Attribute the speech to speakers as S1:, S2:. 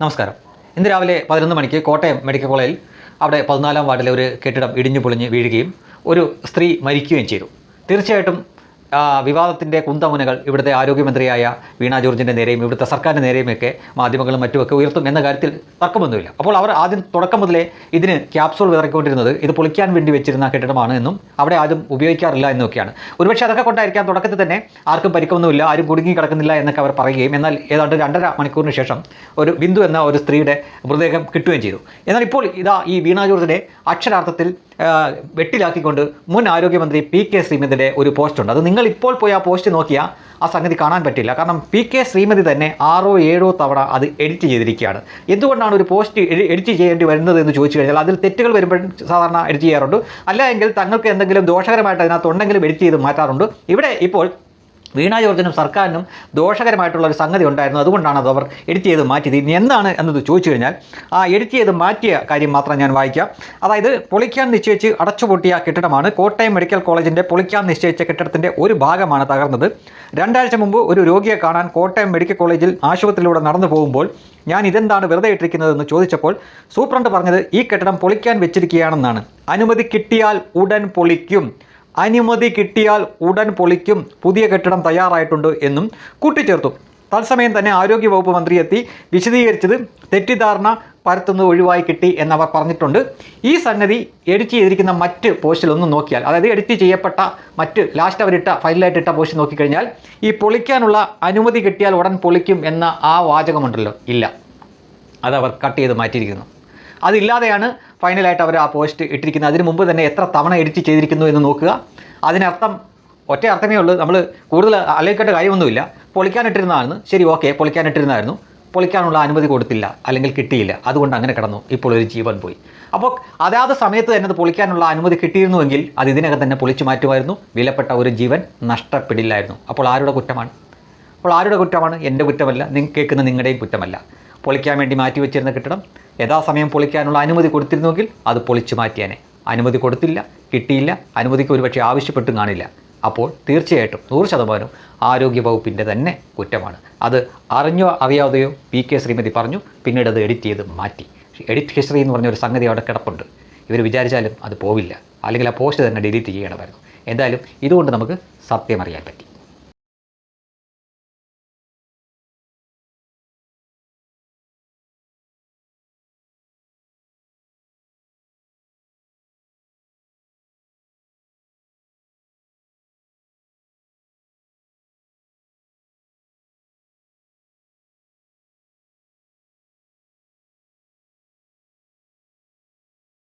S1: നമസ്കാരം. ഇന്ന് രാവിലെ പതിനൊന്ന് മണിക്ക് കോട്ടയം മെഡിക്കൽ കോളേജിൽ അവിടെ പതിനാലാം വാർഡിലെ ഒരു കെട്ടിടം ഇടിഞ്ഞു പൊളിഞ്ഞ് വീഴുകയും ഒരു സ്ത്രീ മരിക്കുകയും ചെയ്തു. തീർച്ചയായിട്ടും വിവാദത്തിന്റെ കുന്തമുനകൾ ഇവിടുത്തെ ആരോഗ്യമന്ത്രിയായ വീണ ജോർജിന്റെ നേരെയും ഇവിടുത്തെ സർക്കാരിന്റെ നേരെയുമൊക്കെ മാധ്യമങ്ങളും മറ്റുമൊക്കെ ഉയർത്തും എന്ന കാര്യത്തിൽ തർക്കമൊന്നുമില്ല. അപ്പോൾ അവർ ആദ്യം തുടക്കം മുതലേ ഇതിന് ക്യാപ്സൂൾ വിതറിക്കൊണ്ടിരുന്നത് ഇത് പൊളിക്കാൻ വേണ്ടി വെച്ചിരുന്ന കെട്ടിടമാണ് എന്നും അവിടെ ആരും ഉപയോഗിക്കാറില്ല എന്നൊക്കെയാണ്. ഒരുപക്ഷെ അതൊക്കെ കൊണ്ടായിരിക്കാം തുടക്കത്തിൽ തന്നെ ആർക്കും പരിക്കൊന്നുമില്ല ആരും കുടുങ്ങി കിടക്കുന്നില്ല എന്നൊക്കെ അവർ പറയുകയും എന്നാൽ ഏതാണ്ട് രണ്ടര മണിക്കൂറിന് ശേഷം ഒരു ബിന്ദു എന്ന ഒരു സ്ത്രീയുടെ മൃതദേഹം കിട്ടുകയും ചെയ്തു. എന്നാൽ ഇപ്പോൾ ഇതാ ഈ വീണ ജോർജിനെ അക്ഷരാർത്ഥത്തിൽ വെട്ടിലാക്കിക്കൊണ്ട് മുൻ ആരോഗ്യമന്ത്രി പി കെ ശ്രീമതിയുടെ ഒരു പോസ്റ്റുണ്ട്. അത് നിങ്ങൾ ഇപ്പോൾ പോയി ആ പോസ്റ്റ് നോക്കിയാൽ ആ സംഗതി കാണാൻ പറ്റില്ല. കാരണം പി കെ ശ്രീമതി തന്നെ ആറോ ഏഴോ തവണ അത് എഡിറ്റ് ചെയ്തിരിക്കുകയാണ്. എന്തുകൊണ്ടാണ് ഒരു പോസ്റ്റ് എഡിറ്റ് ചെയ്യേണ്ടി വരുന്നത് എന്ന് ചോദിച്ചു കഴിഞ്ഞാൽ അതിൽ തെറ്റുകൾ വരുമ്പോഴും സാധാരണ എഡിറ്റ് ചെയ്യാറുണ്ട്. അല്ല എങ്കിൽ തങ്ങൾക്ക് എന്തെങ്കിലും ദോഷകരമായിട്ട് അതിനകത്ത് ഉണ്ടെങ്കിലും എഡിറ്റ് ചെയ്ത് മാറ്റാറുണ്ട്. ഇവിടെ ഇപ്പോൾ വീണ ജോർജിനും സർക്കാരിനും ദോഷകരമായിട്ടുള്ള ഒരു സംഗതി ഉണ്ടായിരുന്നു. അതുകൊണ്ടാണ് അത് അവർ എഡിറ്റ് ചെയ്ത് മാറ്റിയത്. ഇനി എന്താണ് എന്നത് ചോദിച്ചു കഴിഞ്ഞാൽ ആ എഡിറ്റ് ചെയ്ത് മാറ്റിയ കാര്യം മാത്രം ഞാൻ വായിക്കാം. അതായത് പൊളിക്കാൻ നിശ്ചയിച്ച് അടച്ചുപൂട്ടിയ കെട്ടിടമാണ് കോട്ടയം മെഡിക്കൽ കോളേജിന്റെ പൊളിക്കാൻ നിശ്ചയിച്ച കെട്ടിടത്തിന്റെ ഒരു ഭാഗമാണ് തകർന്നത്. രണ്ടാഴ്ച മുമ്പ് ഒരു രോഗിയെ കാണാൻ കോട്ടയം മെഡിക്കൽ കോളേജിൽ ആശുപത്രിയിലൂടെ നടന്നു പോകുമ്പോൾ ഞാൻ ഇതെന്താണ് വെറുതെ ഇട്ടിരിക്കുന്നതെന്ന് ചോദിച്ചപ്പോൾ സൂപ്രണ്ട് പറഞ്ഞത് ഈ കെട്ടിടം പൊളിക്കാൻ വെച്ചിരിക്കുകയാണെന്നാണ്. അനുമതി കിട്ടിയാൽ ഉടൻ പൊളിക്കും. അനുമതി കിട്ടിയാൽ ഉടൻ പൊളിക്കും പുതിയ കെട്ടിടം തയ്യാറായിട്ടുണ്ട് എന്നും കൂട്ടിച്ചേർത്തു. തത്സമയം തന്നെ ആരോഗ്യവകുപ്പ് മന്ത്രി എത്തി വിശദീകരിച്ചത് തെറ്റിദ്ധാരണ പരത്തുന്നത് ഒഴിവായി കിട്ടി എന്നവർ പറഞ്ഞിട്ടുണ്ട്. ഈ സംഗതി എഡിറ്റ് ചെയ്തിരിക്കുന്ന മറ്റ് പോസ്റ്റിലൊന്നും നോക്കിയാൽ അതായത് എഡിറ്റ് ചെയ്യപ്പെട്ട മറ്റ് ലാസ്റ്റ് അവരിട്ട ഫൈനലായിട്ട് ഇട്ട പോസ്റ്റ് നോക്കിക്കഴിഞ്ഞാൽ ഈ പൊളിക്കാനുള്ള അനുമതി കിട്ടിയാൽ ഉടൻ പൊളിക്കും എന്ന ആ വാചകമുണ്ടല്ലോ. ഇല്ല. അതവർ കട്ട് ചെയ്ത് മാറ്റിയിരിക്കുന്നു. അതില്ലാതെയാണ് ഫൈനലായിട്ട് അവർ ആ പോസ്റ്റ് ഇട്ടിരിക്കുന്നത്. അതിന് മുമ്പ് തന്നെ എത്ര തവണ എഡിറ്റ് ചെയ്തിരിക്കുന്നു എന്ന് നോക്കുക. അതിനർത്ഥം ഒറ്റ അർത്ഥമേ ഉള്ളൂ. നമ്മൾ കൂടുതൽ അലയിക്കേണ്ട കാര്യമൊന്നുമില്ല. പൊളിക്കാനിട്ടിരുന്നതാണ് ശരി ഓക്കെ പൊളിക്കാനിട്ടിരുന്നായിരുന്നു പൊളിക്കാനുള്ള അനുമതി കൊടുത്തില്ല. അല്ലെങ്കിൽ കിട്ടിയില്ല. അതുകൊണ്ട് അങ്ങനെ കിടന്നു. ഇപ്പോൾ ഒരു ജീവൻ പോയി. അപ്പോൾ അതാത് സമയത്ത് തന്നെ അത് പൊളിക്കാനുള്ള അനുമതി കിട്ടിയിരുന്നുവെങ്കിൽ അത് ഇതിനകം തന്നെ പൊളിച്ചു മാറ്റുമായിരുന്നു. വിലപ്പെട്ട ഒരു ജീവൻ നഷ്ടപ്പെടില്ലായിരുന്നു. അപ്പോൾ ആരുടെ കുറ്റമാണ്? അപ്പോൾ ആരുടെ കുറ്റമാണ്? എന്റെ കുറ്റമല്ല. നിങ്ങൾ കേൾക്കുന്ന നിങ്ങളുടെയും കുറ്റമല്ല. പൊളിക്കാൻ വേണ്ടി മാറ്റി വെച്ചിരുന്ന കെട്ടിടം യഥാസമയം പൊളിക്കാനുള്ള അനുമതി കൊടുത്തിരുന്നുവെങ്കിൽ അത് പൊളിച്ചു മാറ്റിയാനെ. അനുമതി കൊടുത്തില്ല കിട്ടിയില്ല അനുമതിക്ക് ഒരുപക്ഷെ ആവശ്യപ്പെട്ടും കാണില്ല. അപ്പോൾ തീർച്ചയായിട്ടും നൂറ് ആരോഗ്യ വകുപ്പിന്റെ തന്നെ കുറ്റമാണ്. അത് അറിഞ്ഞോ അറിയാതെയോ പി കെ ശ്രീമതി പറഞ്ഞു പിന്നീട് അത് എഡിറ്റ് ചെയ്ത് മാറ്റി. എഡിറ്റ് ഹിസ്റ്ററി എന്ന് പറഞ്ഞ ഒരു സംഗതി അവിടെ കിടപ്പുണ്ട്. ഇവർ വിചാരിച്ചാലും അത് പോവില്ല. അല്ലെങ്കിൽ ആ പോസ്റ്റ് തന്നെ ഡിലീറ്റ് ചെയ്യണമായിരുന്നു. എന്തായാലും ഇതുകൊണ്ട് നമുക്ക് സത്യം അറിയാൻ പറ്റി.